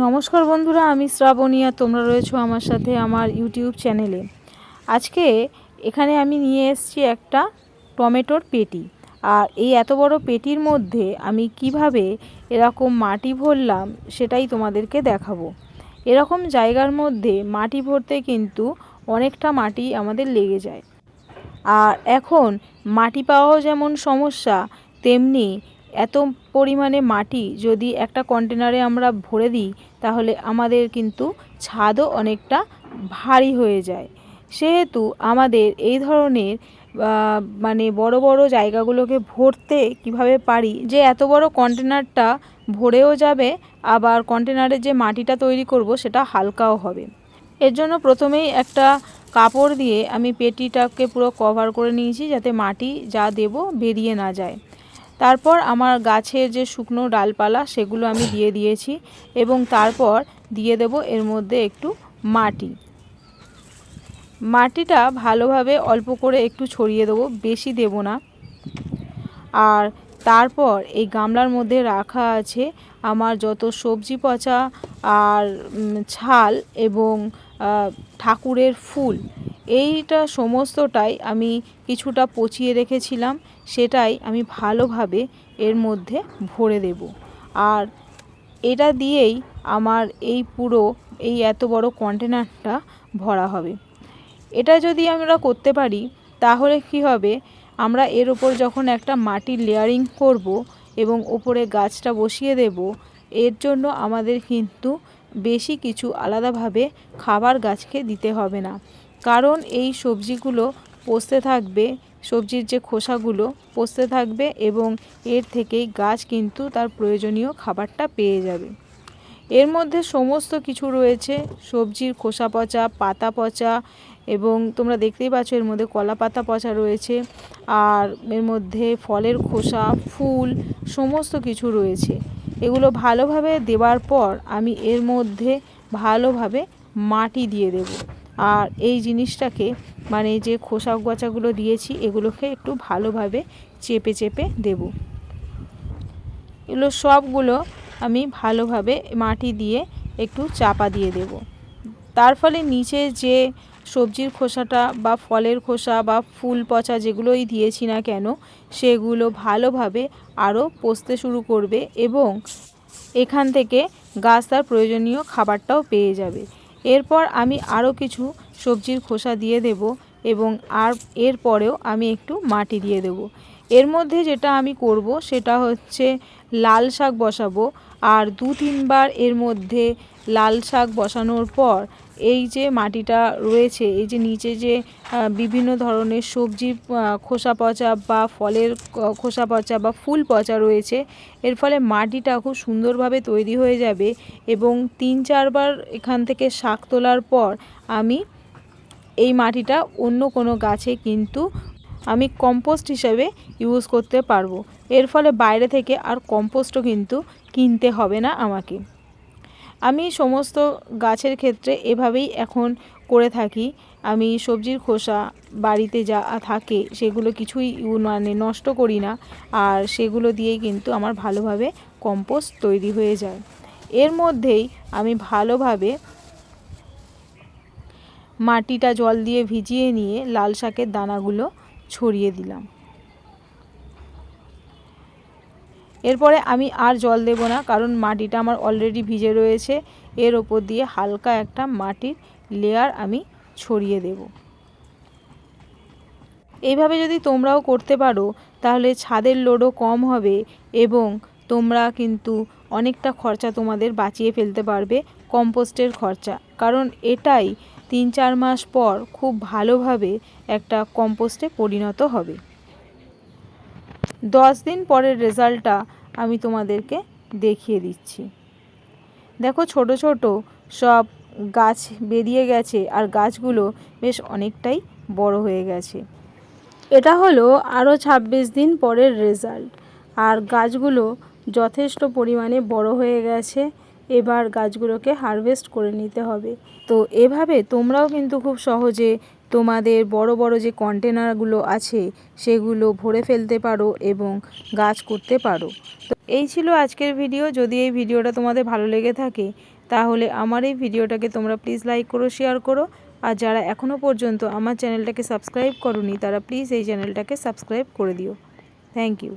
নমস্কার বন্ধুরা, আমি শ্রাবণী আর তোমরা রয়েছো আমার সাথে আমার ইউটিউব চ্যানেলে। আজকে এখানে আমি নিয়ে এসেছি একটা টমেটোর পেটি। আর এই এত বড় পেটির মধ্যে আমি কীভাবে এরকম মাটি ভরলাম সেটাই তোমাদেরকে দেখাবো। এরকম জায়গার মধ্যে মাটি ভরতে কিন্তু অনেকটা মাটি আমাদের লেগে যায়। আর এখন মাটি পাওয়াও যেমন সমস্যা, তেমনি এত পরিমাণে মাটি যদি একটা কন্টেনারে আমরা ভরে দিই, তাহলে আমাদের কিন্তু ছাদও অনেকটা ভারী হয়ে যায়। সেহেতু আমাদের এই ধরনের মানে বড় বড় জায়গাগুলোকে ভরতে কীভাবে পারি? যে এত বড় কন্টেনারটা ভরেও যাবে, আবার কন্টেনারে যে মাটিটা তৈরি করব, সেটা হালকাও হবে। এর জন্য প্রথমেই একটা কাপড় দিয়ে আমি পেটিটাকে পুরো কভার করে নিয়েছি, যাতে মাটি যা দেব বেরিয়ে না যায়। তারপর আমার গাছের যে শুকনো ডালপালা, সেগুলো আমি দিয়ে দিয়েছি এবং তারপর দিয়ে দেব এর মধ্যে একটু মাটি। মাটিটা ভালোভাবে অল্প করে একটু ছড়িয়ে দেবো, বেশি দেব না। আর তারপর এই গামলার মধ্যে রাখা আছে আমার যত সবজি পচা আর ছাল এবং ঠাকুরের ফুল। এইটা সমস্তটাই আমি কিছুটা পচিয়ে রেখেছিলাম, সেটাই আমি ভালোভাবে এর মধ্যে ভরে দেব। আর এটা দিয়েই আমার এই পুরো, এই এত বড় কন্টেনারটা ভরা হবে। এটা যদি আমরা করতে পারি, তাহলে কি হবে? আমরা এর ওপর যখন একটা মাটির লেয়ারিং করব এবং ওপরে গাছটা বসিয়ে দেব, এর জন্য আমাদের কিন্তু বেশি কিছু আলাদাভাবে খাবার গাছকে দিতে হবে না। কারণ এই সবজিগুলো পচতে থাকবে, সবজির যে খোসাগুলো পচতে থাকবে এবং এর থেকেই গাছ কিন্তু তার প্রয়োজনীয় খাবারটা পেয়ে যাবে। এর মধ্যে সমস্ত কিছু রয়েছে, সবজির খোসা পচা, পাতা পচা এবং তোমরা দেখতেই পাচ্ছ এর মধ্যে কলা পাতা পচা রয়েছে আর এর মধ্যে ফলের খোসা, ফুল, সমস্ত কিছু রয়েছে। এগুলো ভালোভাবে দেওয়ার পর আমি এর মধ্যে ভালোভাবে মাটি দিয়ে দেব। আর এই জিনিসটাকে মানে যে খোসা গচাগুলো দিয়েছি, এগুলোকে একটু ভালোভাবে চেপে চেপে দেবো। এগুলো সবগুলো আমি ভালোভাবে মাটি দিয়ে একটু চাপা দিয়ে দেব। তার ফলে নিচে যে সবজির খোসাটা বা ফলের খোসা বা ফুল পচা যেগুলোই দিয়েছি না কেন, সেগুলো ভালোভাবে আরও পচতে শুরু করবে এবং এখান থেকে গাছ তার প্রয়োজনীয় খাবারটাও পেয়ে যাবে। এরপর আমি আরও কিছু সবজির খোসা দিয়ে দেব এবং আর এরপরেও আমি একটু মাটি দিয়ে দেব। এর মধ্যে যেটা আমি করব সেটা হচ্ছে লাল শাক বসাবো। আর দু তিনবার এর মধ্যে লাল শাক বসানোর পর এই যে মাটিটা রয়েছে এই যে নিচে যে বিভিন্ন ধরনের সবজির আহ, খোসা পচা বা ফলের খোসা পচা বা ফুল পচা রয়েছে এর ফলে মাটিটা খুব সুন্দরভাবে তৈরি হয়ে যাবে এবং তিন চারবার এখান থেকে শাক তোলার পর আমি এই মাটিটা অন্য কোনো গাছে কিন্তু আমি কম্পোস্ট হিসেবে ইউজ করতে পারব। এর ফলে বাইরে থেকে আর কম্পোস্টও কিন্তু কিনতে হবে না আমাকে। আমি সমস্ত গাছের ক্ষেত্রে এভাবেই এখন করে থাকি। আমি সবজির খোসা বাড়িতে যা থাকে সেগুলো কিছুই মানে নষ্ট করি না। আর সেগুলো দিয়েই কিন্তু আমার ভালোভাবে কম্পোস্ট তৈরি হয়ে যায়। এর মধ্যেই আমি ভালোভাবে মাটিটা জল দিয়ে ভিজিয়ে নিয়ে লাল শাকের দানাগুলো ছড়িয়ে দিলাম। এরপরে আমি আর জল দেব না, কারণ মাটিটা আমার অলরেডি ভিজে রয়েছে। এর ওপর দিয়ে হালকা একটা মাটির লেয়ার আমি ছড়িয়ে দেব। এইভাবে যদি তোমরাও করতে পারো, তাহলে ছাদের লোডও কম হবে এবং তোমরা কিন্তু অনেকটা খরচা তোমাদের বাঁচিয়ে ফেলতে পারবে কম্পোস্টের খরচা। কারণ এটাই তিন চার মাস পর খুব ভালোভাবে একটা কম্পোস্টে পরিণত হবে। দশ দিন পরের রেজাল্টটা আমি তোমাদেরকে দেখিয়ে দিচ্ছি। দেখো ছোট ছোট সব গাছ বেরিয়ে গেছে আর গাছগুলো বেশ অনেকটাই বড় হয়ে গেছে। এটা হলো আরও ছাব্বিশ দিন পরের রেজাল্ট। আর গাছগুলো যথেষ্ট পরিমাণে বড় হয়ে গেছে, এবার গাছগুলোকে হারভেস্ট করে নিতে হবে। তো এভাবে তোমরাও কিন্তু খুব সহজে তোমাদের বড় বড় যে কন্টেনারগুলো আছে, সেগুলো ভরে ফেলতে পারো এবং গাছ করতে পারো। তো এই ছিল আজকের ভিডিও। যদি এই ভিডিওটা তোমাদের ভালো লেগে থাকে, তাহলে আমার এই ভিডিওটাকে তোমরা প্লিজ লাইক করো শেয়ার করো। আর যারা এখনও পর্যন্ত আমার চ্যানেলটাকে সাবস্ক্রাইব করনি, তারা প্লিজ এই চ্যানেলটাকে সাবস্ক্রাইব করে দিও। Thank you